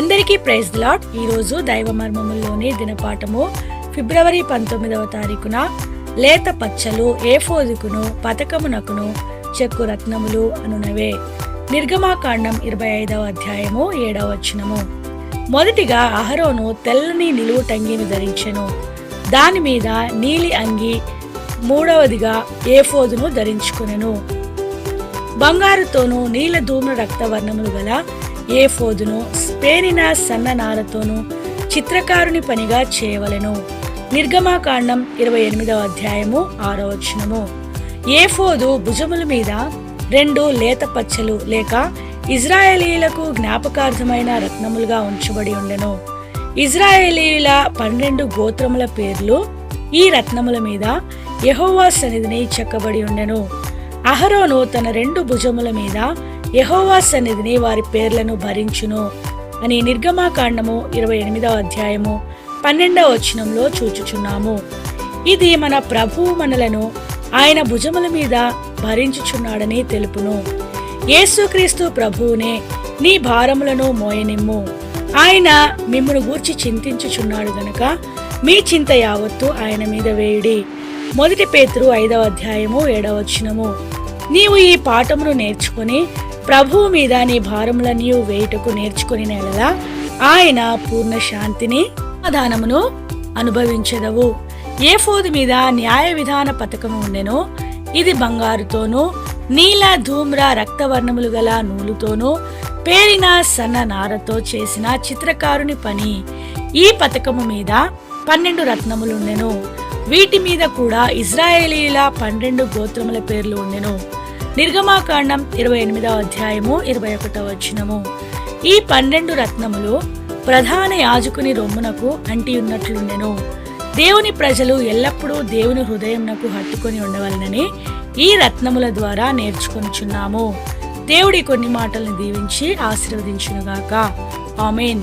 అందరికీ praise lot ఈరోజు దైవ మర్మముల్లోని దినపాఠము ఫిబ్రవరి పంతొమ్మిదవ తారీఖున. లేత పచ్చలు ఏఫోదుకును పథకమునకును చెక్కు రత్నములు అనునవే. నిర్గమాకాండం ఇరవై ఐదవ అధ్యాయము ఏడవ వచనము. మొదటిగా అహరోను తెల్లని నిలువు టంగిని ధరించెను. దాని మీద నీలి అంగి మూడవదిగా ఏఫోదును ధరించుకునెను. బంగారుతోనూ నీల ధూమ్ర రక్తవర్ణములు గల ఏ పేరిన సన్న చిత్రకారుని పనిగా చేయవలెను. నిర్గమాకాండం ఇరవై ఎనిమిదవ అధ్యాయము ఆరో వచనము. ఏ ఫోదు భుజముల మీద రెండు లేత పచ్చలు లేక ఇజ్రాయేలీలకు జ్ఞాపకార్థమైన రత్నములుగా ఉంచబడి ఉండెను. ఇజ్రాయేలీల పన్నెండు గోత్రముల పేర్లు ఈ రత్నముల మీద యహోవా సన్నిధిని చెక్కబడి ఉండెను. అహరోను తన రెండు భుజముల మీద యహోవా సన్నిధిని వారి పేర్లను భరించును. అని నిర్గమాకాండము ఇరవై ఎనిమిదవ అధ్యాయము పన్నెండవ వచనంలో చూచుచున్నాము. ఇది మన ప్రభువు మనలను ఆయన భుజముల మీద భరించుచున్నాడని తెలుపును. యేసుక్రీస్తు ప్రభువునే నీ భారములను మోయనిమ్ము. ఆయన మిమ్మును గూర్చి చింతించుచున్నాడు గనక మీ చింత యావత్తు ఆయన మీద వేయుడి. మొదటి పేతురు ఐదవ అధ్యాయము ఏడవ వచనము. నీవు ఈ పాఠమును నేర్చుకొని ప్రభువు మీద నీ భారములన్నీ నీవు వేయుటకు నేర్చుకుని నెలలా ఆయన పూర్ణ శాంతిని సమాధానమును అనుభవించదవు. ఏ ఫోదు మీద న్యాయ విధాన పథకము ఉండెను. ఇది బంగారుతోనూ నీల ధూమ్ర రక్తవర్ణములు గల నూలుతోనూ పేరిన సన్న నారతో చేసిన చిత్రకారుని పని. ఈ పథకము మీద పన్నెండు రత్నములుండెను వీటి మీద కూడా ఇజ్రాయేలీల పన్నెండు గోత్రముల పేర్లు ఉండెను. నిర్గమాకాండం ఇరవై ఎనిమిదవ అధ్యాయము ఇరవై ఒకటవ వచనము. ఈ పన్నెండు రత్నములు ప్రధాన యాజకుని రొమ్మునకు అంటి ఉన్నట్లుండెను దేవుని ప్రజలు ఎల్లప్పుడూ దేవుని హృదయంనకు హత్తుకొని ఉండవలనని ఈ రత్నముల ద్వారా నేర్చుకొనిచున్నాము. దేవుడి కొన్ని మాటలను దీవించి ఆశీర్వదించునుగాక. ఆమెన్.